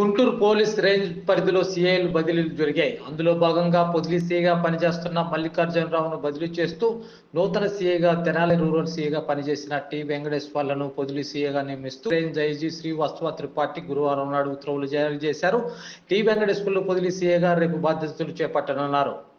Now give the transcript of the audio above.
Guntur police range పరిధిలో సీఐలు బదిలీలు జరిగాయి. అందులో భాగంగా పొదిలి సీఐగా పనిచేస్తున్న మల్లికార్జునరావును బదిలీ చేస్తూ నూతన సీఐగా తెనాలి రూరల్ సీఐగా పనిచేసిన టి వెంకటేశ్వర్లను పొదిలి సీఐగా నియమిస్తూ రేంజ్ ఐజీ శ్రీవాస్తవ త్రిపాఠి గురువారం నాడు ఉత్తర్వులు జారీ చేశారు. టి వెంకటేశ్వర్లు పొదిలి సీఐగా రేపు బాధ్యతలు చేపట్టనున్నారు.